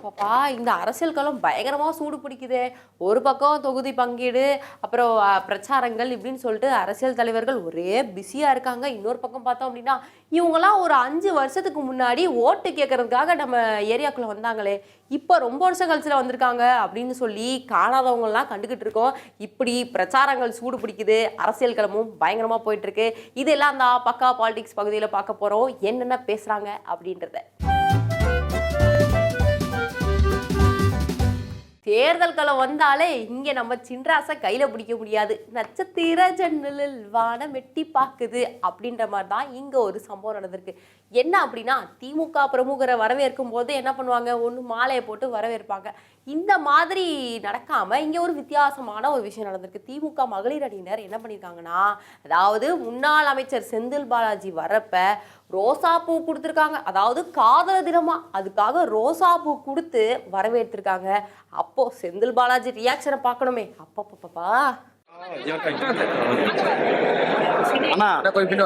அப்பப்பா இந்த அரசியல் களம் பயங்கரமாக சூடு பிடிக்குதே. ஒரு பக்கம் தொகுதி பங்கீடு அப்புறம் பிரச்சாரங்கள் இப்படின்னு சொல்லிட்டு அரசியல் தலைவர்கள் ஒரே பிஸியாக இருக்காங்க. இன்னொரு பக்கம் பார்த்தோம் அப்படின்னா இவங்கெல்லாம் ஒரு அஞ்சு வருஷத்துக்கு முன்னாடி ஓட்டு கேட்கறதுக்காக நம்ம ஏரியாக்குள்ளே வந்தாங்களே. இப்போ ரொம்ப வருஷம் கழிச்சில் வந்திருக்காங்க அப்படின்னு சொல்லி காணாதவங்கள்லாம் கண்டுக்கிட்டு இருக்கோம். இப்படி பிரச்சாரங்கள் சூடு பிடிக்குது. அரசியல் களமும் பயங்கரமாக போயிட்டுருக்கு இதெல்லாம் தான் பக்கா பாலிடிக்ஸ் பகுதியில் பார்க்க போகிறோம் என்னென்ன பேசுகிறாங்க அப்படின்றத. தேர்தல் களம் வந்தாலே இங்க நம்ம சின்ராசை கையில பிடிக்க முடியாது. நட்சத்திர ஜன்னலில் வானம் வெட்டி பாக்குது அப்படின்ற மாதிரி தான் இங்க ஒரு சம்பவம் நடந்திருக்கு. என்ன அப்படின்னா திமுக பிரமுகரை வரவேற்கும் போது என்ன பண்ணுவாங்க? ஒன்று மாலையை போட்டு வரவேற்பாங்க. இந்த மாதிரி நடக்காம இங்க ஒரு வித்தியாசமான ஒரு விஷயம் நடந்திருக்கு. திமுக மகளிர் அணியினர் என்ன பண்ணியிருக்காங்கன்னா அதாவது முன்னாள் அமைச்சர் செந்தில் பாலாஜி வரப்ப ரோசா பூ கொடுத்துருக்காங்க. அதாவது காதல தினமா அதுக்காக ரோசா பூ கொடுத்து வரவேற்றிருக்காங்க. அப்போ செந்தில் பாலாஜி ரியாக்ஷனை பார்க்கணுமே. அப்பப்பப்பா அண்ணா. கொஞ்சம் பின்ன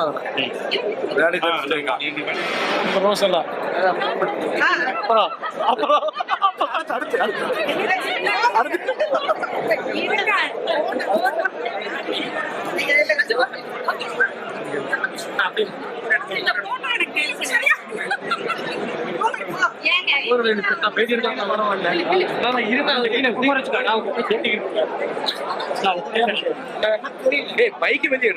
ரோஸ் எல்லாம் அப்புறம் அப்புறம். அடுத்து பைக்கு வெளியே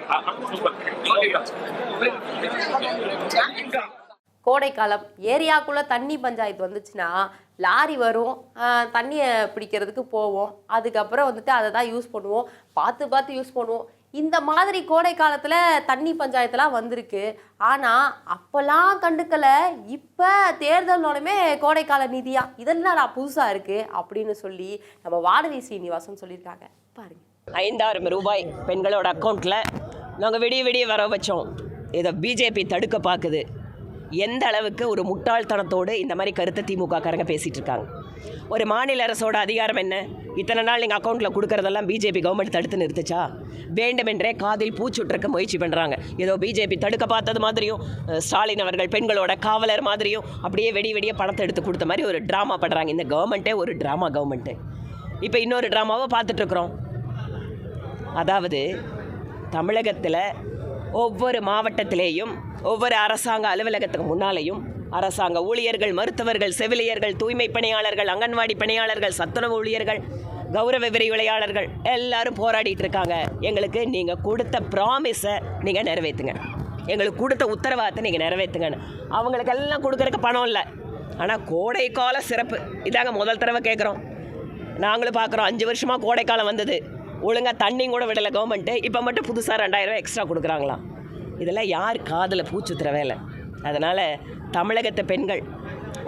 கோடைக்காலம் ஏரியாக்குள்ள தண்ணி பஞ்சாயத்து வந்துச்சுன்னா லாரி வரும் தண்ணியை பிடிக்கிறதுக்கு போவோம். அதுக்கப்புறம் வந்துட்டு அதை தான் யூஸ் பண்ணுவோம். பார்த்து பார்த்து யூஸ் பண்ணுவோம். இந்த மாதிரி கோடை காலத்தில் தண்ணி பஞ்சாயத்துலாம் வந்திருக்கு. ஆனால் அப்போல்லாம் கண்டுக்கலை. இப்போ தேர்தலோடமே கோடைக்கால நிதியா? இதெல்லாம் நான் புதுசாக இருக்குது அப்படின்னு சொல்லி நம்ம வாடகை சீனிவாசன் சொல்லியிருக்காங்க. பாருங்க. ஐந்தாயிரம் ரூபாய் பெண்களோட அக்கௌண்ட்டில் நாங்கள் விடிய விடிய வர வச்சோம். இதை பிஜேபி தடுக்க பார்க்குது எந்த அளவுக்கு ஒரு முட்டாள்தனத்தோடு இந்த மாதிரி கருத்தை திமுக காரங்க பேசிகிட்டு இருக்காங்க ஒரு மாநில அரசோட அதிகாரம் என்ன? இத்தனை நாள் நீங்கள் அக்கௌண்ட்டில் கொடுக்குறதெல்லாம் பிஜேபி கவர்மெண்ட் தடுத்து நிறுத்துச்சா? வேண்டுமென்றே காதில் பூச்சுட்றக்க முயற்சி பண்ணுறாங்க ஏதோ பிஜேபி தடுக்க பார்த்தது மாதிரியும் ஸ்டாலின் அவர்கள் பெண்களோட காவலர் மாதிரியும் அப்படியே வெடி வெடியே பணத்தை எடுத்து கொடுத்த மாதிரி ஒரு ட்ராமா பண்ணுறாங்க இந்த கவர்மெண்ட்டே ஒரு ட்ராமா கவர்மெண்ட்டு இப்போ இன்னொரு ட்ராமாவை பார்த்துட்ருக்குறோம். அதாவது தமிழகத்தில் ஒவ்வொரு மாவட்டத்திலேயும் ஒவ்வொரு அரசாங்க அலுவலகத்துக்கு முன்னாலேயும் அரசாங்க ஊழியர்கள் மருத்துவர்கள் செவிலியர்கள் தூய்மை பணியாளர்கள் அங்கன்வாடி பணியாளர்கள் சத்துணவு ஊழியர்கள் கௌரவ விரிவுரையாளர்கள் எல்லாரும் போராடிட்டு இருக்காங்க. எங்களுக்கு நீங்கள் கொடுத்த ப்ராமிஸை நீங்கள் நிறைவேற்றுங்க எங்களுக்கு கொடுத்த உத்தரவாதத்தை நீங்கள் நிறைவேற்றுங்கன்னு அவங்களுக்கெல்லாம் கொடுக்குறக்கு பணம் இல்லை. ஆனால் கோடைக்கால சிறப்பு. இதாங்க முதல் தடவை கேட்குறோம் நாங்களும் பார்க்குறோம் அஞ்சு வருஷமாக கோடைக்காலம் வந்தது. ஒழுங்காக தண்ணியும் கூட விடலை கவர்மெண்ட்டு இப்போ மட்டும் புதுசாக ரெண்டாயிரம் எக்ஸ்ட்ரா கொடுக்குறாங்களாம். இதெல்லாம் யார் காதில் பூச்சுத்துற வேலை அதனால் தமிழகத்து பெண்கள்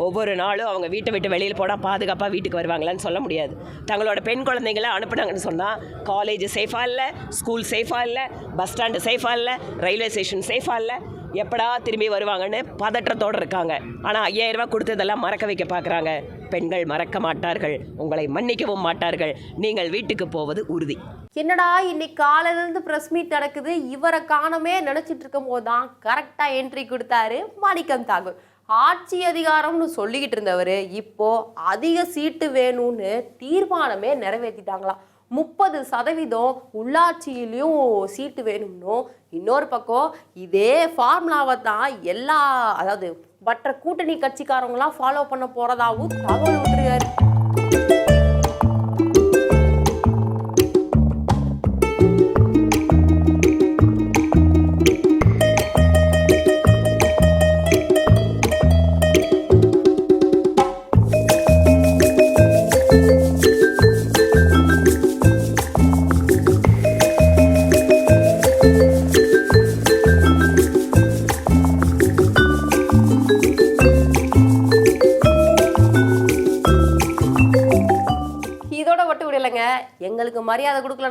ஒவ்வொரு நாளும் அவங்க வீட்டை விட்டு வெளியில் போனால் பாதுகாப்பாக வீட்டுக்கு வருவாங்களான்னு சொல்ல முடியாது. தங்களோட பெண் குழந்தைங்களை அனுப்புனாங்கன்னு சொன்னால் காலேஜ் சேஃபாக இல்லை ஸ்கூல் சேஃபாக இல்லை பஸ் ஸ்டாண்டு சேஃபாக இல்லை ரயில்வே ஸ்டேஷன் சேஃபாக இல்லை எப்படா திரும்பி வருவாங்கன்னு பதற்றத்தோடு இருக்காங்க. ஆனால் ஐயாயிரரூபா கொடுத்ததெல்லாம் மறக்க வைக்க பார்க்குறாங்க பெண்கள் மறக்க மாட்டார்கள் உங்களை மன்னிக்கவும் மாட்டார்கள். நீங்கள் வீட்டுக்கு போவது உறுதி. என்னடா இன்னைக்கு காலையிலேருந்து ப்ரெஸ் மீட் நடக்குது இவரை காணமே நினச்சிட்டு இருக்கும் போது தான் கரெக்டாக என்ட்ரி கொடுத்தாரு மாணிக்கம் தாகூர். ஆட்சி அதிகாரம்னு சொல்லிக்கிட்டு இருந்தவர் இப்போ அதிக சீட்டு வேணும்னு தீர்மானமே நிறைவேற்றிட்டாங்களாம் முப்பது சதவீதம் உள்ளாட்சியிலையும் சீட்டு வேணும்னும் இன்னொரு பக்கம் இதே ஃபார்முலாவை தான் எல்லா அதாவது மற்ற கூட்டணி கட்சிக்காரங்களாம் ஃபாலோ பண்ண போகிறதாவும் தகவல் விட்டுருக்காரு.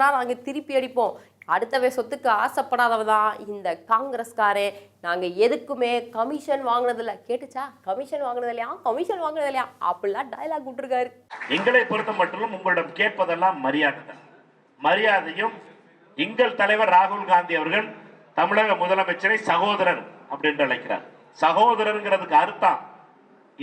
மரியாதை நாங்கள் திருப்பி அடிப்போம். அடுத்தவை சொத்துக்கு ஆசைப்படாதவ தான் இந்த காங்கிரஸ்காரே. நாங்கள் எதுக்குமே கமிஷன் வாங்கினதில்ல. கேட்டுச்சா? கமிஷன் வாங்கினது இல்லையா கமிஷன் வாங்கினது இல்லையா அப்படிலாம் டயலாக் விட்டுருக்காரு. எங்களை பொறுத்த மட்டும் உங்களிடம் கேட்பதெல்லாம் மரியாதை தான் மரியாதையும் எங்கள் தலைவர் ராகுல் காந்தி அவர்கள் தமிழக முதலமைச்சரை சகோதரர் அப்படின்னு அழைக்கிறார். சகோதரருங்கிறதுக்கு அர்த்தம்.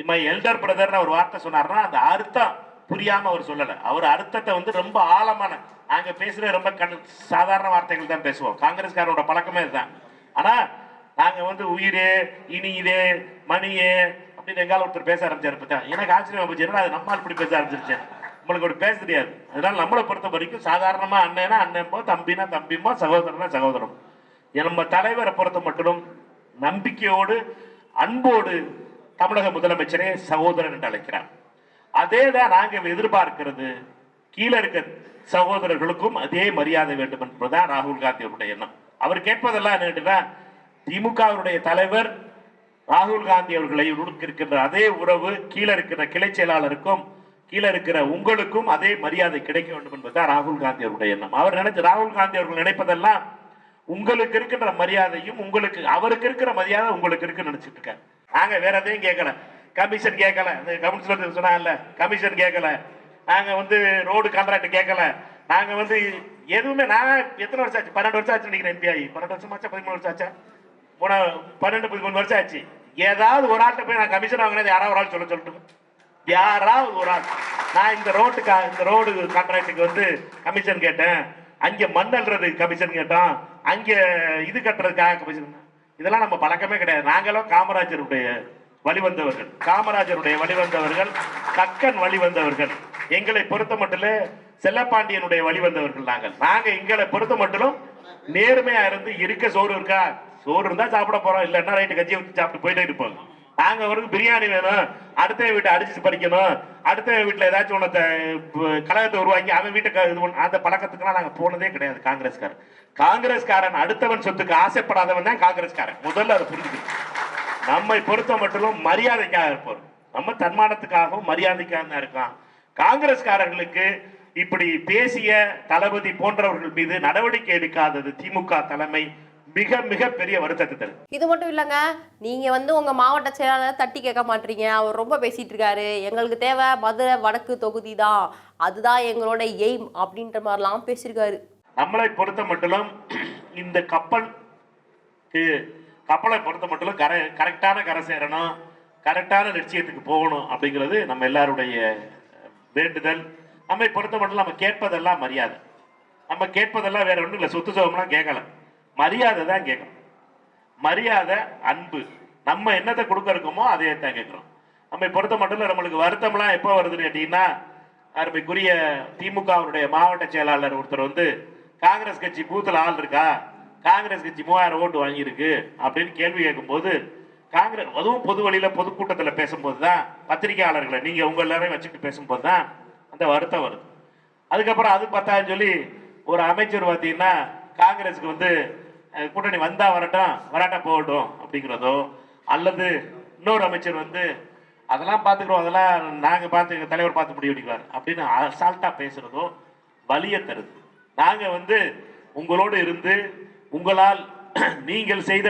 இம்மை எல்டர் பிரதர்னு ஒரு வார்த்தை சொன்னார்னா அந்த அர்த்தம் புரியாம அவர் சொல்லல. அவர் அர்த்தத்தை வந்து ரொம்ப ஆழமான நாங்க பேசுற ரொம்ப கண் சாதாரண வார்த்தைகள் தான் பேசுவோம். காங்கிரஸ்காரோட பழக்கமே இதுதான். ஆனா நாங்க வந்து உயிரே இனியுதே மணியே அப்படின்னு எங்கால ஒருத்தர் பேச ஆரம்பிச்சாரு பத்தா எனக்கு ஆச்சரியம் போச்சு அது நம்மால் இப்படி பேச ஆரம்பிச்சிருச்சேன் நம்மளுக்கு ஒரு பேச தெரியாது. அதனால நம்மளை பொறுத்த வரைக்கும் சாதாரணமா அண்ணனா அண்ணன்போ தம்பினா தம்பிமோ சகோதரனா சகோதரம். நம்ம தலைவரை பொறுத்த மட்டும் நம்பிக்கையோடு அன்போடு தமிழக முதலமைச்சரே சகோதரன் என்று அழைக்கிறார். அதே தான் நாங்கள் எதிர்பார்க்கிறது. கீழே இருக்க சகோதரர்களுக்கும் அதே மரியாதை வேண்டும் என்பதுதான் ராகுல் காந்தி அவருடைய எண்ணம். அவர் கேட்பதெல்லாம் என்னன்னா திமுகவுடைய தலைவர் ராகுல் காந்தி அவர்களை இருக்கின்ற அதே உறவு கீழே இருக்கிற கிளை செயலாளருக்கும் கீழே இருக்கிற உங்களுக்கும் அதே மரியாதை கிடைக்க வேண்டும் என்பதுதான் ராகுல் காந்தி அவருடைய எண்ணம். அவர் நினைச்சு ராகுல் காந்தி அவர்கள் நினைப்பதெல்லாம் உங்களுக்கு இருக்கின்ற மரியாதையும் உங்களுக்கு அவருக்கு இருக்கிற மரியாதை உங்களுக்கு இருக்குன்னு நினைச்சிட்டு இருக்காரு. நாங்க வேற எதையும் கேட்கல. கமிஷன் கேட்கல இந்த கமிஷனர் சொன்னாங்கல்ல கமிஷன் கேட்கல நாங்கள் வந்து ரோடு கான்ட்ராக்ட் கேட்கல நாங்கள் வந்து எதுவுமே நான் எத்தனை வருஷம் ஆச்சு? பன்னெண்டு வருஷம் ஆச்சு நினைக்கிறேன் எம்பிஐ பன்னெண்டு வருஷம் ஆச்சா பதிமூணு வருஷம் ஆச்சா? மூணு பன்னெண்டு பதிமூணு வருஷம் ஆச்சு. ஏதாவது ஒரு ஆள்கிட்ட போய் நான் கமிஷன் வாங்கினது யாராவது ஒரு ஆள் சொல்ல சொல்லட்டும் யாராவது ஒரு ஆள். நான் இந்த ரோட்டுக்கா இந்த ரோடு கான்ட்ராக்டுக்கு வந்து கமிஷன் கேட்டேன். அங்கே மண் கமிஷன் கேட்டோம். அங்கே இது கட்டுறதுக்காக கமிஷன் இதெல்லாம் நம்ம பழக்கமே கிடையாது. நாங்களும் காமராஜருடைய வழிவந்தவர்கள். காமராஜருடைய வழிவந்தவர்கள் கக்கன் வழிவந்தவர்கள். எங்களை பொறுத்த மட்டும் செல்லப்பாண்டியனுடைய வழிவந்தவர்கள் நாங்கள். நாங்க எங்களை பொறுத்த மட்டும் நேர்மையா இருந்து இருக்க சோறு இருக்கா? சோறு இருந்தா சாப்பிட போறோம். இல்லைன்னா ரைட்டு கஞ்சி ஊற்றி சாப்பிட்டு போயிட்டே இருப்போம். நாங்க அவருக்கு பிரியாணி வேணும். அடுத்த வீட்டை அடிச்சு பறிக்கணும். அடுத்த வீட்டுல ஏதாச்சும் ஒன்றத்தை கழகத்தை உருவாக்கி அவன் வீட்டுக்கு இது பண்ண- அந்த பழக்கத்துக்குலாம் நாங்க போனதே கிடையாது காங்கிரஸ்காரன். காங்கிரஸ்காரன் அடுத்தவன் சொத்துக்கு ஆசைப்படாதவன் தான் காங்கிரஸ்காரன். முதல்ல அதை புரிஞ்சுக்கணும். நம்மை பொறுத்த மட்டும் மரியாதைக்காக இருப்போம் நம்ம தன்மானத்துக்காகவும் மரியாதைக்காக தான் இருக்கான். காங்கிரஸ்காரர்களுக்கு இப்படி பேசிய தளபதி போன்றவர்கள் மீது நடவடிக்கை எடுக்காதது திமுக தலைமை மிக மிக பெரிய வருத்தத்தை தருது. இது மட்டும் இல்லைங்க நீங்க வந்து உங்க மாவட்ட செயலாளர் தட்டி கேட்க மாட்டீங்க. அவர் ரொம்ப பேசிட்டு இருக்காரு. எங்களுக்கு தேவை மதுரை வடக்கு தொகுதி தான். அதுதான் எங்களோட எய்ம் அப்படின்ற மாதிரிலாம் பேசியிருக்காரு நம்மளை பொறுத்த மட்டும் இந்த கப்பல் கப்பலை பொறுத்த மட்டும் கரை கரெக்டான கரை சேரணும் கரெக்டான லட்சியத்துக்கு போகணும் அப்படிங்கிறது நம்ம எல்லாருடைய வேண்டுதல். நம்மை பொறுத்த மட்டும் நம்ம கேட்பதெல்லாம் மரியாதை. நம்ம கேட்பதெல்லாம் வேற ஒன்றும் இல்லை. சொத்து சுகம்லாம் கேட்கல. மரியாதை தான் கேட்கணும். மரியாதை அன்பு. நம்ம என்னத்தை கொடுக்க இருக்கோமோ அதே தான் கேட்குறோம். நம்மை பொறுத்த மட்டும் இல்லை நம்மளுக்கு வருத்தம்லாம் எப்போ வருதுன்னு கேட்டிங்கன்னா அருமைக்குரிய திமுகவுடைய மாவட்ட செயலாளர் ஒருத்தர் வந்து காங்கிரஸ் கட்சி பூத்தில் ஆள் இருக்கா? காங்கிரஸ் கட்சி மூவாயிரம் ஓட்டு வாங்கியிருக்கு அப்படின்னு கேள்வி கேட்கும்போது காங்கிரஸ் அதுவும் பொது வழியில் பொதுக்கூட்டத்தில் பேசும்போது தான் பத்திரிகையாளர்களை நீங்கள் உங்கள் எல்லாரையும் வச்சுக்கிட்டு பேசும்போது தான் அந்த வருத்தம் வருது. அதுக்கப்புறம் அது பார்த்தான்னு சொல்லி ஒரு அமைச்சர் பார்த்தீங்கன்னா காங்கிரஸுக்கு வந்து கூட்டணி வந்தால் வரட்டும் வராட்டா போகட்டும் அப்படிங்கிறதோ அல்லது இன்னொரு அமைச்சர் வந்து அதெல்லாம் பார்த்துக்கிறோம் அதெல்லாம் நாங்கள் பார்த்து எங்கள் தலைவர் பார்த்து முடிவு பண்ணிக்குவார் அப்படின்னு அசால்ட்டாக பேசுறதோ வலியை தருது. நாங்கள் வந்து உங்களோடு இருந்து உங்களால் நீங்கள் செய்த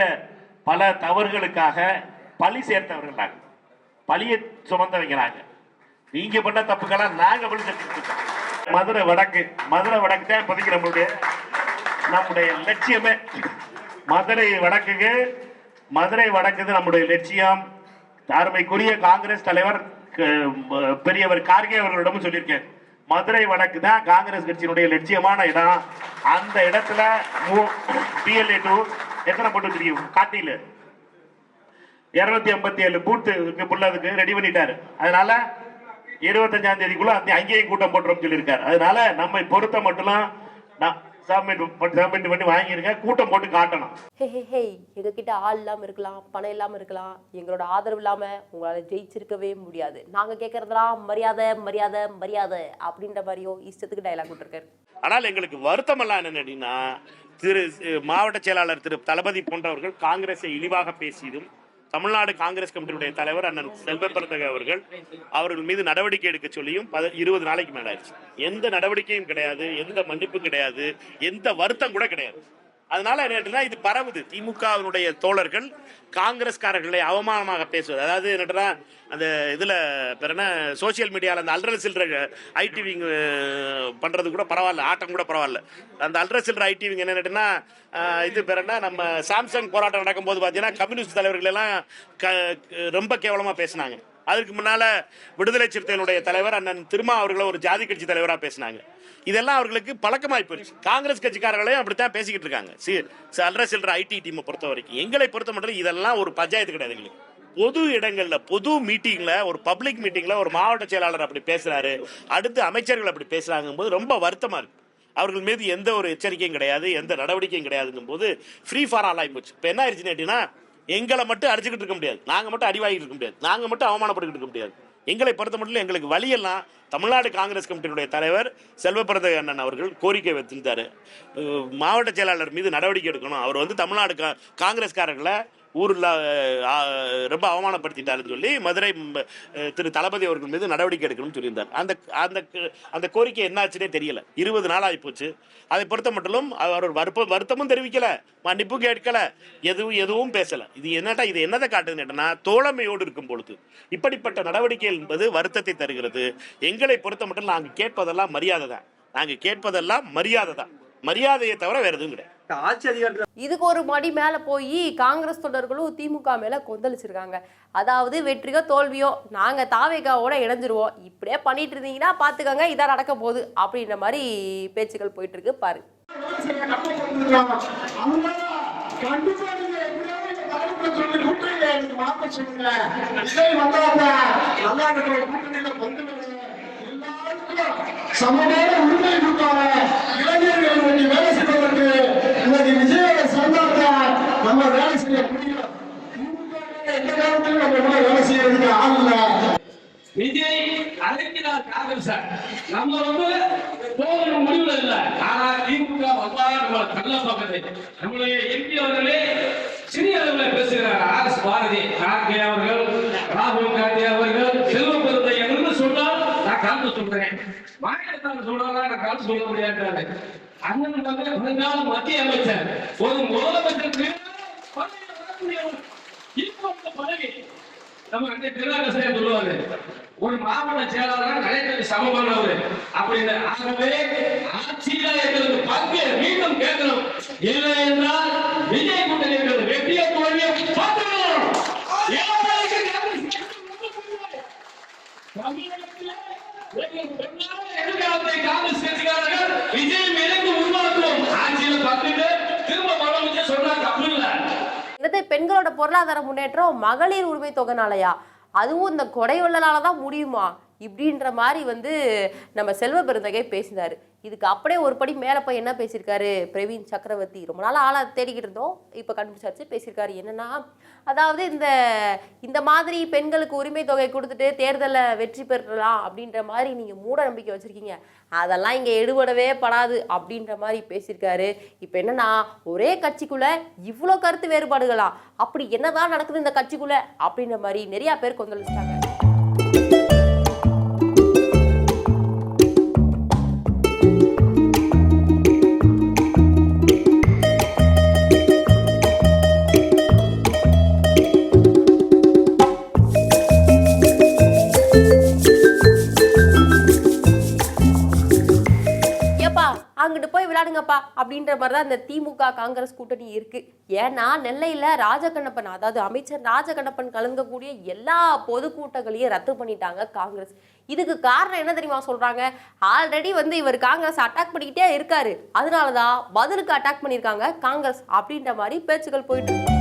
பல தவறுகளுக்காக பழி சேர்த்தவர்கள் நாங்கள் பழியை சுமந்தவங்க நாங்கள் நீங்க பண்ண தப்புக்கெல்லாம் நாங்க பழி சேர்த்து மதுரை வடக்கு மதுரை வடக்கு தான் இப்போதைக்கு நம்மளுடைய நம்முடைய லட்சியமே. மதுரை வடக்குக்கு மதுரை வடக்குது நம்முடைய லட்சியம். அருமைக்குரிய காங்கிரஸ் தலைவர் க- பெரியவர் கார்கே அவர்களிடமும் சொல்லியிருக்கேன். மதுரை வடக்கு தான் காங்கிரஸ் கட்சியினுடைய லட்சியமான இடம். அந்த இடத்துல பிஎல்ஏ டூ எத்தனை போட்டு வச்சிருக்கீங்க? காட்டியில இருநூத்தி ஐம்பத்தி ஏழு பூத்து புள்ளதுக்கு ரெடி பண்ணிட்டாரு. அதனால இருபத்தஞ்சாம் தேதிக்குள்ள அந்த அங்கேயும் கூட்டம் போட்டுரும் சொல்லியிருக்காரு. அதனால நம்மை பொறுத்த மட்டும் சப்மிட் சப்மிட் பண்ணி வாங்கிருங்க. கூட்டம் போட்டு காட்டணும். ஹே ஹே ஹே எங்ககிட்ட ஆள் இல்லாம இருக்கலாம் பணம் இல்லாம இருக்கலாம். எங்களோட ஆதரவு இல்லாம உங்களால ஜெயிச்சிருக்கவே முடியாது. நாங்க கேட்கறதெல்லாம் மரியாதை மரியாதை மரியாதை அப்படின்ற மாதிரியோ இஷ்டத்துக்கு டைலாக் விட்டுருக்காரு ஆனால் எங்களுக்கு வருத்தம் எல்லாம் என்னன்னு கேட்டீங்கன்னா, திரு மாவட்ட செயலாளர் திரு தளபதி போன்றவர்கள் காங்கிரஸை இழிவாக பேசியதும் தமிழ்நாடு காங்கிரஸ் கமிட்டியுடைய தலைவர் அண்ணன் செல்வ அவர்கள் அவர்கள் மீது நடவடிக்கை எடுக்க சொல்லியும் இருபது நாளைக்கு மேல ஆயிடுச்சு எந்த நடவடிக்கையும் கிடையாது எந்த மன்னிப்பும் கிடையாது எந்த வருத்தம் கூட கிடையாது. அதனால என்னட்டுனா இது பரவுது. திமுகவினுடைய தோழர்கள் காங்கிரஸ்காரர்களை அவமானமாக பேசுவது. அதாவது என்னட்டுனா அந்த இதுல பேர் சோசியல் மீடியால அந்த அல்ற சில்ற ஐடிவிங் பண்றது கூட பரவாயில்ல. ஆட்டம் கூட பரவாயில்ல. அந்த அல்ற சில்ற ஐடிவிங் என்னட்டுனா இது பேர் என்ன நம்ம சாம்சங் போராட்டம் நடக்கும்போது பார்த்தீங்கன்னா கம்யூனிஸ்ட் தலைவர்கள் எல்லாம் க- ரொம்ப கேவலமா பேசினாங்க. அதுக்கு முன்னால விடுதலை சிறுத்தைகளுடைய தலைவர் அண்ணன் திருமா அவர்களை ஒரு ஜாதி கட்சி தலைவரா பேசினாங்க. இதெல்லாம் அவர்களுக்கு பழக்கமாய் போயிடுச்சு. காங்கிரஸ் கட்சிக்காரர்களையும் அப்படித்தான் பேசிக்கிட்டு இருக்காங்க. சி அல்ற சில்ற ஐடி டீமை பொறுத்த வரைக்கும். எங்களை பொறுத்த மட்டும் இதெல்லாம் ஒரு பஞ்சாயத்து கிடையாது எங்களுக்கு. பொது இடங்கள்ல பொது மீட்டிங்ல ஒரு பப்ளிக் மீட்டிங்ல ஒரு மாவட்ட செயலாளர் அப்படி பேசுறாரு. அடுத்து அமைச்சர்கள் அப்படி பேசுறாங்கும் போது ரொம்ப வருத்தமா இருக்கு. அவர்கள் மீது எந்த ஒரு எச்சரிக்கையும் கிடையாது எந்த நடவடிக்கையும் கிடையாதுங்கும் போது ஃப்ரீ ஃபார் ஆல் ஆகி போச்சு. இப்போ என்ன ஆயிடுச்சுன்னு கேட்டீங்கன்னா எங்களை மட்டும் அடிச்சுக்கிட்டு இருக்க முடியாது. நாங்கள் மட்டும் அடி இருக்க முடியாது. நாங்கள் மட்டும் அவமானப்பட்டுக்கிட்டு இருக்க முடியாது. எங்களை பொறுத்த மட்டும் எங்களுக்கு வழியெல்லாம் தமிழ்நாடு காங்கிரஸ் கமிட்டியினுடைய தலைவர் செல்வபிரத அண்ணன் அவர்கள் கோரிக்கை வைத்திருந்தாரு மாவட்ட செயலாளர் மீது நடவடிக்கை எடுக்கணும். அவர் வந்து தமிழ்நாடு காங்கிரஸ்காரர்களை ஊரில் ரொம்ப அவமானப்படுத்திட்டாருன்னு சொல்லி மதுரை திரு தளபதி அவர்கள் மீது நடவடிக்கை எடுக்கணும்னு சொல்லியிருந்தார். அந்த அந்த அந்த கோரிக்கை என்னாச்சுன்னே தெரியல. இருபது நாள் ஆகி போச்சு அதை பொறுத்த மட்டும் அவர் வருப்ப வருத்தமும் தெரிவிக்கல மன்னிப்பும் கேட்கல எதுவும் எதுவும் பேசல. இது என்னட்டா இது என்னதை காட்டுதுன்னு கேட்டனா தோழமையோடு இருக்கும் பொழுது. இப்படிப்பட்ட நடவடிக்கைகள் என்பது வருத்தத்தை தருகிறது. எங்களை பொறுத்த மட்டும் நாங்கள் கேட்பதெல்லாம் மரியாதை தான் நாங்கள் கேட்பதெல்லாம் மரியாதை தான் மரியாதையை தவிர வேறு எதுவும் கிடையாது. இதுக்கு ஒரு மடி மேலே போய் காங்கிரஸ் தொண்டர்களும் திமுக மேலே கொந்தளிச்சிருக்காங்க. அதாவது வெற்றியோ தோல்வியோ நாங்கள் தாவேகாவோட இணைஞ்சிருவோம். இப்படியே பண்ணிட்டு இருந்தீங்கன்னா பார்த்துக்கோங்க இதான் நடக்க போகுது அப்படின்ற மாதிரி பேச்சுக்கள் போயிட்டு இருக்கு பாரு நீங்க எப்படியாவது இந்த தலைமுறை சொல்லி கூட்டணியில எனக்கு மாத்த சொல்லுங்க விஜய் வந்தாங்க நல்லா இருக்கிற கூட்டணியில பங்கு பெறுங்க. எல்லாருக்கும் சமமான உரிமை கொடுத்தாங்க இளைஞர்கள் இன்னைக்கு வேலை செய்வதற்கு இன்னைக்கு விஜயோட சேர்ந்தாங்க நம்ம வேலை செய்ய முடியும் எந்த காலத்திலும் நம்ம கூட வேலை செய்யறதுக்கு ஆள் இல்லை. விஜய் அழைக்கிறார் காங்கிரஸ் நம்ம வந்து போகிற முடிவுல இல்ல. ஆனா திமுக வந்தா நம்ம தள்ள பார்க்குது நம்மளுடைய எம்பி அவர்களே சிறிய அளவில் பேசுகிறார். ஆர் எஸ் பாரதி கார்கே அவர்கள் ராகுல் காந்தி அவர்கள் செல்வ பெருந்தை என்று சொன்னால் நான் கலந்து சொல்றேன். மாநிலத்தார் சொல்றாங்க நான் கலந்து சொல்ல முடியாது அண்ணன் வந்து வருங்கால மத்திய அமைச்சர். ஒரு முதலமைச்சருக்கு பதவியில் வரக்கூடியவர். இப்போ பதவி நம்ம அன்னை திருநாகசையா சொல்லுவாரு ஒரு மாவட்ட செயலாளர் கலைஞருக்கு சமமானவர் அப்படின்னு. ஆகவே ஆட்சியில எங்களுக்கு பங்கு மீண்டும் கேட்கணும் இல்லை என்றால் விஜய் கூட்டணி இருக்கிறது வெற்றிய தோல்வியை எதிர்காலத்தை காங்கிரஸ் கட்சிக்காரர்கள் விஜய் இணைந்து உருவாக்குவோம் ஆட்சியில பார்த்துட்டு திரும்ப முதலமைச்சர் சொன்னா தப்பு இல்லை பெண்களோட பொருளாதார முன்னேற்றம் மகளிர் உரிமை தொகைனாலயா? அதுவும் இந்த கொடையுள்ளனால தான் முடியுமா? இப்படின்ற மாதிரி வந்து நம்ம செல்வ பெருந்தகை பேசினார். இதுக்கு அப்படியே ஒரு படி மேலே போய் என்ன பேசியிருக்காரு? பிரவீன் சக்கரவர்த்தி. ரொம்ப நாள் ஆளாக தேடிக்கிட்டு இருந்தோம். இப்போ கண்டுபிடிச்சாச்சு பேசியிருக்காரு. என்னென்னா அதாவது இந்த இந்த மாதிரி பெண்களுக்கு உரிமை தொகை கொடுத்துட்டு தேர்தலில் வெற்றி பெறலாம் அப்படின்ற மாதிரி நீங்கள் மூட நம்பிக்கை வச்சுருக்கீங்க. அதெல்லாம் இங்கே எடுபடவே படாது அப்படின்ற மாதிரி பேசியிருக்காரு. இப்போ என்னென்னா ஒரே கட்சிக்குள்ளே இவ்வளோ கருத்து வேறுபாடுகளா? அப்படி என்னதான் நடக்குது இந்த கட்சிக்குள்ளே? அப்படின்ற மாதிரி நிறையா பேர் கொந்தளிச்சிட்டாங்க. அப்படின்ற மாதிரி தான் இந்த திமுக காங்கிரஸ் கூட்டணி இருக்கு. ஏன்னா நெல்லையில் ராஜகண்ணப்பன் அதாவது அமைச்சர் ராஜகண்ணப்பன் கலங்கக்கூடிய எல்லா பொதுக்கூட்டங்களையும் ரத்து பண்ணிட்டாங்க காங்கிரஸ். இதுக்கு காரணம் என்ன தெரியுமா சொல்றாங்க? ஆல்ரெடி வந்து இவர் காங்கிரஸ் அட்டாக் பண்ணிக்கிட்டே இருக்காரு. அதனால தான் பதிலுக்கு அட்டாக் பண்ணியிருக்காங்க காங்கிரஸ் அப்படின்ற மாதிரி பேச்சுக்கள் போயிட்டு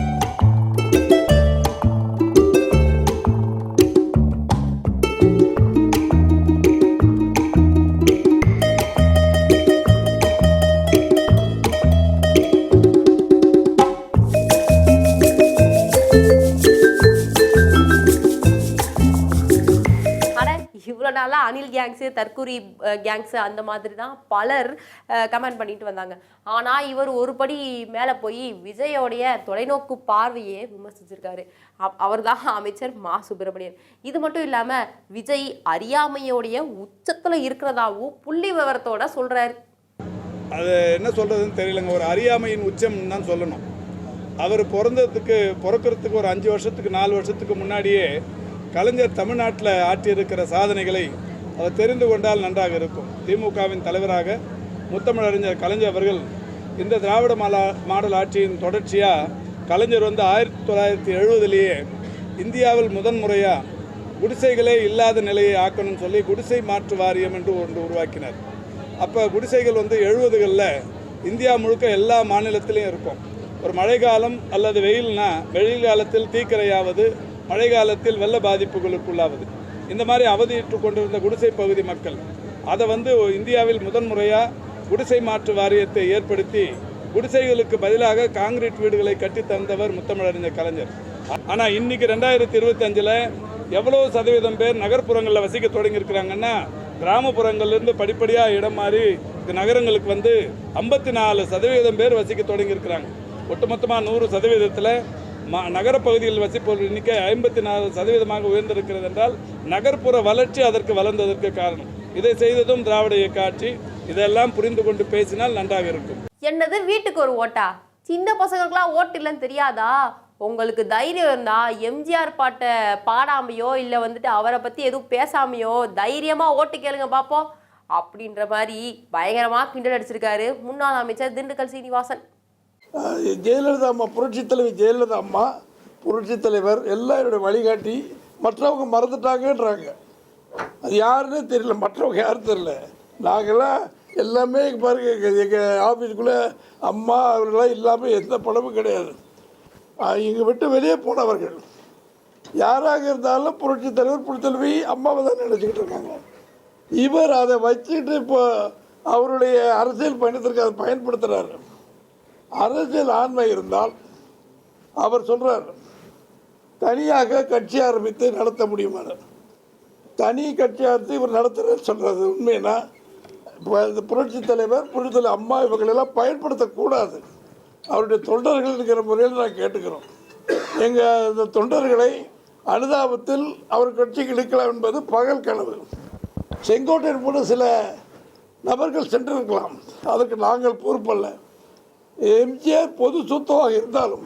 கேங்ஸு தற்கூரி கேங்ஸு அந்த மாதிரி தான் பலர் கமெண்ட் பண்ணிட்டு வந்தாங்க. ஆனால் இவர் ஒரு படி மேலே போய் விஜயோடைய தொலைநோக்கு பார்வையே விமர்சிச்சிருக்காரு. அவர் தான் அமைச்சர் மா. சுப்பிரமணியன். இது மட்டும் இல்லாமல் விஜய் அறியாமையோடைய உச்சத்தில் இருக்கிறதாவும் புள்ளி விவரத்தோட சொல்கிறாரு அது என்ன சொல்கிறதுன்னு தெரியலங்க. ஒரு அறியாமையின் உச்சம்னு தான் சொல்லணும். அவர் பிறந்ததுக்கு பிறக்கிறதுக்கு ஒரு அஞ்சு வருஷத்துக்கு நாலு வருஷத்துக்கு முன்னாடியே கலைஞர் தமிழ்நாட்டில் ஆற்றியிருக்கிற சாதனைகளை அதை தெரிந்து கொண்டால் நன்றாக இருக்கும். திமுகவின் தலைவராக முத்தமிழறிஞர் கலைஞர் அவர்கள் இந்த திராவிட மாலா மாடல் ஆட்சியின் தொடர்ச்சியாக கலைஞர் வந்து ஆயிரத்தி தொள்ளாயிரத்தி எழுபதுலேயே இந்தியாவில் முதன்முறையாக குடிசைகளே இல்லாத நிலையை ஆக்கணும்னு சொல்லி குடிசை மாற்று வாரியம் என்று ஒன்று உருவாக்கினார். அப்போ குடிசைகள் வந்து எழுபதுகளில் இந்தியா முழுக்க எல்லா மாநிலத்திலையும் இருக்கும். ஒரு மழைக்காலம் அல்லது வெயில்னா வெயில் காலத்தில் தீக்கரையாவது மழை காலத்தில் வெள்ள பாதிப்புகளுக்குள்ளாவது. இந்த மாதிரி அவதியிட்டு கொண்டிருந்த குடிசை பகுதி மக்கள் அதை வந்து இந்தியாவில் முதன்முறையாக குடிசை மாற்று வாரியத்தை ஏற்படுத்தி குடிசைகளுக்கு பதிலாக காங்கிரீட் வீடுகளை கட்டி தந்தவர் முத்தமிழறிஞர் கலைஞர். ஆனால் இன்னைக்கு ரெண்டாயிரத்தி இருபத்தஞ்சில் எவ்வளோ சதவீதம் பேர் நகர்ப்புறங்களில் வசிக்க தொடங்கியிருக்கிறாங்கன்னா கிராமப்புறங்கள்லேருந்து படிப்படியாக இடம் மாறி இந்த நகரங்களுக்கு வந்து ஐம்பத்தி நாலு சதவீதம் பேர் வசிக்க தொடங்கியிருக்கிறாங்க. ஒட்டுமொத்தமாக நூறு சதவீதத்தில் ம நகரப்பகுதியில் வசிப்பவர்கள் எண்ணிக்கை ஐம்பத்தி நாலு சதவீதமாக உயர்ந்திருக்கிறது என்றால் நகர்ப்புற வளர்ச்சி அதற்கு வளர்ந்ததற்கு காரணம். இதை செய்ததும் திராவிட இயக்க ஆட்சி இதெல்லாம் புரிந்து கொண்டு பேசினால் நன்றாக இருக்கும். என்னது வீட்டுக்கு ஒரு ஓட்டா? சின்ன பசங்களுக்குலாம் ஓட்டு இல்லைன்னு தெரியாதா? உங்களுக்கு தைரியம் இருந்தா எம்ஜிஆர் பாட்டை பாடாமையோ இல்லை வந்துட்டு அவரை பற்றி எதுவும் பேசாமையோ தைரியமாக ஓட்டு கேளுங்க பார்ப்போம் அப்படின்ற மாதிரி பயங்கரமாக கிண்டல் அடிச்சிருக்காரு முன்னாள் அமைச்சர் திண்டுக்கல் சீனிவாசன். ஜெயலலிதா அம்மா புரட்சி தலைவி ஜெயலலிதா அம்மா புரட்சித் தலைவர் எல்லாரோட வழிகாட்டி. மற்றவங்க மறந்துட்டாங்கன்றாங்க. அது யாருன்னே தெரியல மற்றவங்க யாரும் தெரியல. நாங்கள்லாம் எல்லாமே பாருங்க எங்கள் ஆஃபீஸுக்குள்ளே அம்மா அவர்களெலாம் இல்லாமல் எந்த படமும் கிடையாது. இங்கே விட்டு வெளியே போனவர்கள். யாராக இருந்தாலும் புரட்சித் தலைவர் புரட்சி அம்மாவை தான் நினச்சிக்கிட்டு இருக்காங்க. இவர் அதை வச்சுட்டு இப்போ அவருடைய அரசியல் பயணத்திற்கு அதை பயன்படுத்துகிறாரு அரசியல் ஆண்மை இருந்தால் அவர் சொல்றார் தனியாக கட்சி ஆரம்பித்து நடத்த முடியுமாறு தனி கட்சி ஆரம்பித்து இவர் நடத்துகிறார் சொல்கிறது உண்மைனா இப்போ இந்த புரட்சி தலைவர் புரட்சி தலைவர் அம்மா இவங்களெல்லாம் பயன்படுத்தக்கூடாது. அவருடைய தொண்டர்கள் இருக்கிற முறையில் நான் கேட்டுக்கிறோம். எங்கள் இந்த தொண்டர்களை அனுதாபத்தில் அவர் கட்சிக்கு இழுக்கலாம் என்பது பகல் கனவு. செங்கோட்டையன் போல சில நபர்கள் சென்றிருக்கலாம். அதற்கு நாங்கள் பொறுப்பல்ல. எம்ஜிஆர் பொது சொத்தாக இருந்தாலும்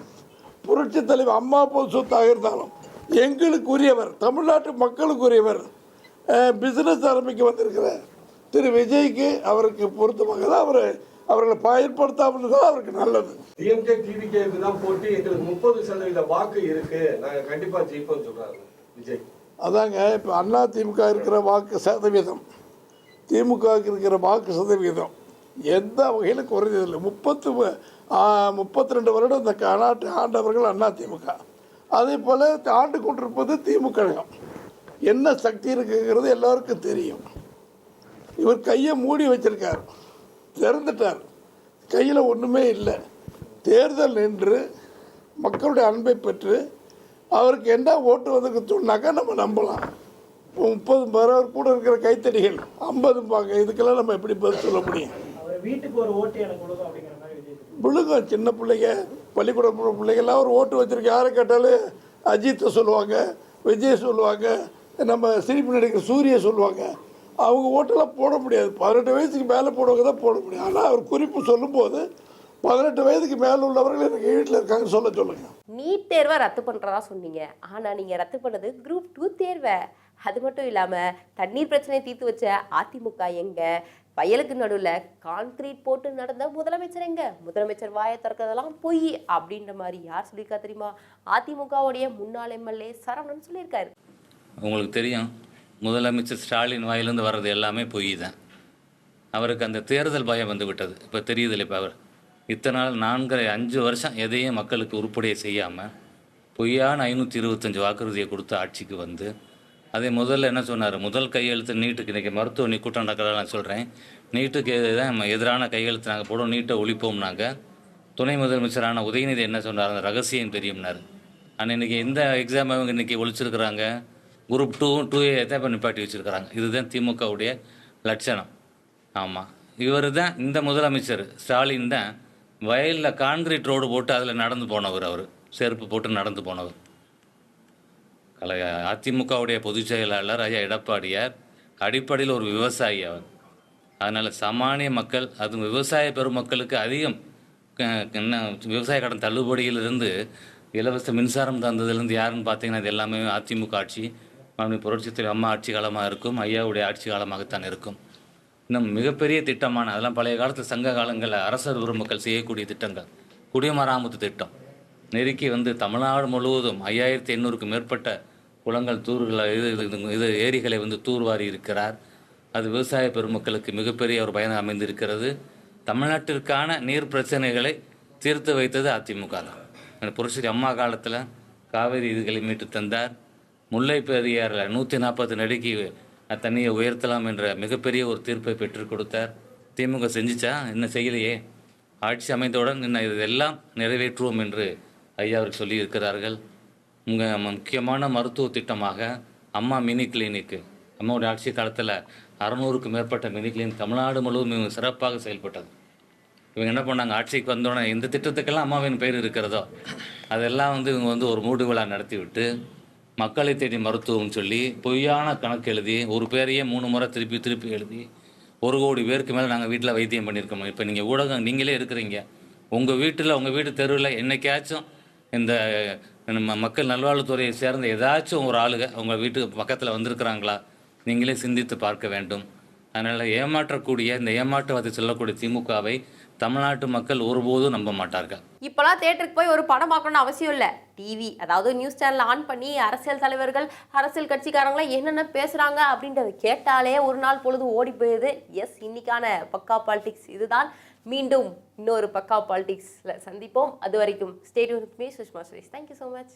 புரட்சி தலைவர் அம்மா பொது சொத்தாக இருந்தாலும் எங்களுக்கு உரியவர் தமிழ்நாட்டு மக்களுக்கு உரியவர் பிஸ்னஸ் ஆரம்பிக்க வந்திருக்கிற திரு விஜய்க்கு அவருக்கு பொருத்தமாக தான் அவர் அவர்களை பயன்படுத்தாமல் தான் அவருக்கு நல்லது. டிஎம்கே டிவிகேக்கு தான் போட்டி எங்களுக்கு முப்பது சதவீத வாக்கு இருக்கு. நாங்க கண்டிப்பா ஜெயிப்போம்னு சொல்றாரு விஜய். அதாங்க இப்போ அண்ணா திமுக இருக்கிற வாக்கு சதவீதம். திமுகவுக்கு இருக்கிற வாக்கு சதவீதம். எந்த வகையில் குறைஞ்சதில்லை முப்பத்து முப்பத்தி ரெண்டு வருடம் இந்த நாட்டு ஆண்டவர்கள் அண்ணா திமுக. அதே போல் ஆண்டு கொண்டிருப்பது திமுக கழகம். என்ன சக்தி இருக்குங்கிறது எல்லாருக்கும் தெரியும். இவர் கையை மூடி வச்சிருக்கார். திறந்துட்டார். கையில் ஒன்றுமே இல்லை. தேர்தல் நின்று மக்களுடைய அன்பை பெற்று அவருக்கு என்ன ஓட்டு வந்திருக்கு சொன்னாக்கா நம்ம நம்பலாம். முப்பது பேர் கூட இருக்கிற கைத்தடிகள் ஐம்பது பாங்க இதுக்கெல்லாம் நம்ம எப்படி பதில் சொல்ல முடியும்? விழுங்கும் சின்ன பிள்ளைங்க பள்ளிக்கூடம் போகிற பிள்ளைங்கெல்லாம் ஒரு ஓட்டு வச்சிருக்க. யாரை கேட்டாலும் அஜித்தை சொல்லுவாங்க விஜய் சொல்லுவாங்க நம்ம சிரிப்பு நடிகர் சூரிய சொல்லுவாங்க. அவங்க ஓட்டெல்லாம் போட முடியாது. பதினெட்டு வயசுக்கு மேலே போடுறவங்க தான் போட முடியும். ஆனால் அவர் குறிப்பு சொல்லும்போது பதினெட்டு வயதுக்கு மேலே உள்ளவர்கள் எனக்கு வீட்டில் இருக்காங்க சொல்ல சொல்லுங்கள் நீட் தேர்வை ரத்து பண்ணுறதா சொன்னீங்க. ஆனால் நீங்கள் ரத்து பண்ணது குரூப் டூ தேர்வை. அது மட்டும் இல்லாமல் தண்ணீர் பிரச்சனையை தீர்த்து வச்ச அதிமுக எங்க? வயலுக்கு நடுவில் கான்கிரீட் போட்டு நடந்த முதலமைச்சர் எங்க? முதலமைச்சர் வாயை திறக்கிறதெல்லாம் பொய் அப்படின்ற மாதிரி யார் சொல்லியிருக்கா தெரியுமா? அதிமுகவுடைய முன்னாள் எம்எல்ஏ சரவணன் சொல்லியிருக்காரு. உங்களுக்கு தெரியும் முதலமைச்சர் ஸ்டாலின் வாயிலிருந்து வர்றது எல்லாமே பொய் தான். அவருக்கு அந்த தேர்தல் பயம் வந்து விட்டது. இப்போ தெரியுதில்ல இப்போ அவர் இத்தனை நாள் நான்கரை அஞ்சு வருஷம் எதையும் மக்களுக்கு உருப்படியை செய்யாமல் பொய்யான ஐநூற்றி இருபத்தஞ்சு வாக்குறுதியை கொடுத்து ஆட்சிக்கு வந்து அதே முதல்ல என்ன சொன்னார்? முதல் கையெழுத்து நீட்டுக்கு இன்றைக்கி மருத்துவ நீ கூட்டம் நடக்கிறதா நான் சொல்கிறேன் நீட்டுக்கு தான் நம்ம எதிரான கையெழுத்து நாங்கள் போடுவோம் நீட்டை ஒழிப்போம்னாங்க துணை முதலமைச்சரான உதயநிதி என்ன சொன்னார்? அந்த ரகசியம் தெரியும்னார். ஆனால் இன்றைக்கி எந்த எக்ஸாம் அவங்க இன்றைக்கி ஒழிச்சிருக்கிறாங்க? குரூப் டூ டூ ஏ தான் இப்போ நிப்பாட்டி வச்சுருக்கிறாங்க. இதுதான் திமுகவுடைய லட்சணம். ஆமாம் இவர் தான் இந்த முதலமைச்சர். ஸ்டாலின் தான் வயலில் கான்கிரீட் ரோடு போட்டு அதில் நடந்து போனவர் அவர். செருப்பு போட்டு நடந்து போனவர். கலை அதிமுகவுடைய பொதுச் செயலாளர் ஐயா எடப்பாடியார் அடிப்படையில் ஒரு விவசாயி அவர். அதனால் சாமானிய மக்கள் அது விவசாய பெருமக்களுக்கு அதிகம் க- என்ன விவசாய கடன் தள்ளுபடியிலிருந்து இலவச மின்சாரம் தந்ததுலேருந்து யாருன்னு பார்த்தீங்கன்னா இது எல்லாமே அதிமுக ஆட்சி மாண்புமிகு புரட்சித்துறை அம்மா ஆட்சி காலமாக இருக்கும் ஐயாவுடைய ஆட்சி காலமாகத்தான் இருக்கும். இன்னும் மிகப்பெரிய திட்டமான அதெல்லாம் பழைய காலத்து சங்க காலங்களில் அரசர் பெருமக்கள் செய்யக்கூடிய திட்டங்கள். குடிமராமத்து திட்டம். நெருக்கி வந்து தமிழ்நாடு முழுவதும் ஐயாயிரத்தி எண்ணூறுக்கு மேற்பட்ட குளங்கள் தூர்களை இது இது- இது ஏரிகளை வந்து தூர்வாரி இருக்கிறார். அது விவசாய பெருமக்களுக்கு மிகப்பெரிய ஒரு பயணம் அமைந்திருக்கிறது. தமிழ்நாட்டிற்கான நீர் பிரச்சனைகளை தீர்த்து வைத்தது அதிமுக தான். புரட்சி அம்மா காலத்தில் காவிரி இதுகளை மீட்டு தந்தார். முல்லை பெரியாரில் நூற்றி நாற்பது நடிக்கு தண்ணியை உயர்த்தலாம் என்ற மிகப்பெரிய ஒரு தீர்ப்பை பெற்றுக் கொடுத்தார். திமுக செஞ்சிச்சா? இன்னும் செய்யலையே? ஆட்சி அமைந்தவுடன் இன்னும் இதெல்லாம் நிறைவேற்றுவோம் என்று ஐயா அவர்கள் சொல்லியிருக்கிறார்கள். முக்கியமான மருத்துவ திட்டமாக அம்மா மினி கிளினிக்கு அம்மாவுடைய ஆட்சி காலத்தில் அறநூறுக்கு மேற்பட்ட மினி கிளினிக் தமிழ்நாடு முழுவதும் இவங்க சிறப்பாக செயல்பட்டது. இவங்க என்ன பண்ணாங்க? ஆட்சிக்கு வந்தோடனே இந்த திட்டத்துக்கெல்லாம் அம்மாவின் பெயர் இருக்கிறதோ அதெல்லாம் வந்து இவங்க வந்து ஒரு மூடு விழா நடத்தி விட்டு மக்களை தேடி மருத்துவம்னு சொல்லி பொய்யான கணக்கு எழுதி ஒரு பேரையே மூணு முறை திருப்பி திருப்பி எழுதி ஒரு கோடி பேருக்கு மேலே நாங்கள் வீட்டில் வைத்தியம் பண்ணியிருக்கோம். இப்போ நீங்கள் ஊடகம் நீங்களே இருக்கிறீங்க. உங்கள் வீட்டில் உங்கள் வீட்டு தெருவில் என்னைக்காச்சும் இந்த நம்ம மக்கள் நல்வாழ்வுத்துறையை சேர்ந்த ஏதாச்சும் ஒரு ஆளுங்க உங்கள் வீட்டுக்கு பக்கத்தில் வந்திருக்கிறாங்களா? நீங்களே சிந்தித்து பார்க்க வேண்டும். அதனால் ஏமாற்றக்கூடிய இந்த ஏமாற்றுவாதி சொல்லக்கூடிய திமுகவை தமிழ்நாட்டு மக்கள் ஒருபோதும் நம்ப மாட்டார்கள். இப்போலாம் தேட்டருக்கு போய் ஒரு படம் பார்க்கணும்னு அவசியம் இல்லை. டிவி அதாவது நியூஸ் சேனல் ஆன் பண்ணி அரசியல் தலைவர்கள் அரசியல் கட்சிக்காரங்களாம் என்னென்ன பேசுகிறாங்க அப்படின்றத கேட்டாலே ஒரு நாள் பொழுது ஓடி போயிடுது. எஸ் இன்னைக்கான பக்கா பாலிடிக்ஸ் இதுதான். மீண்டும் இன்னொரு பக்கா பாலிடிக்ஸில் சந்திப்போம். அது வரைக்கும் stadium me Sushma Suresh thank you so much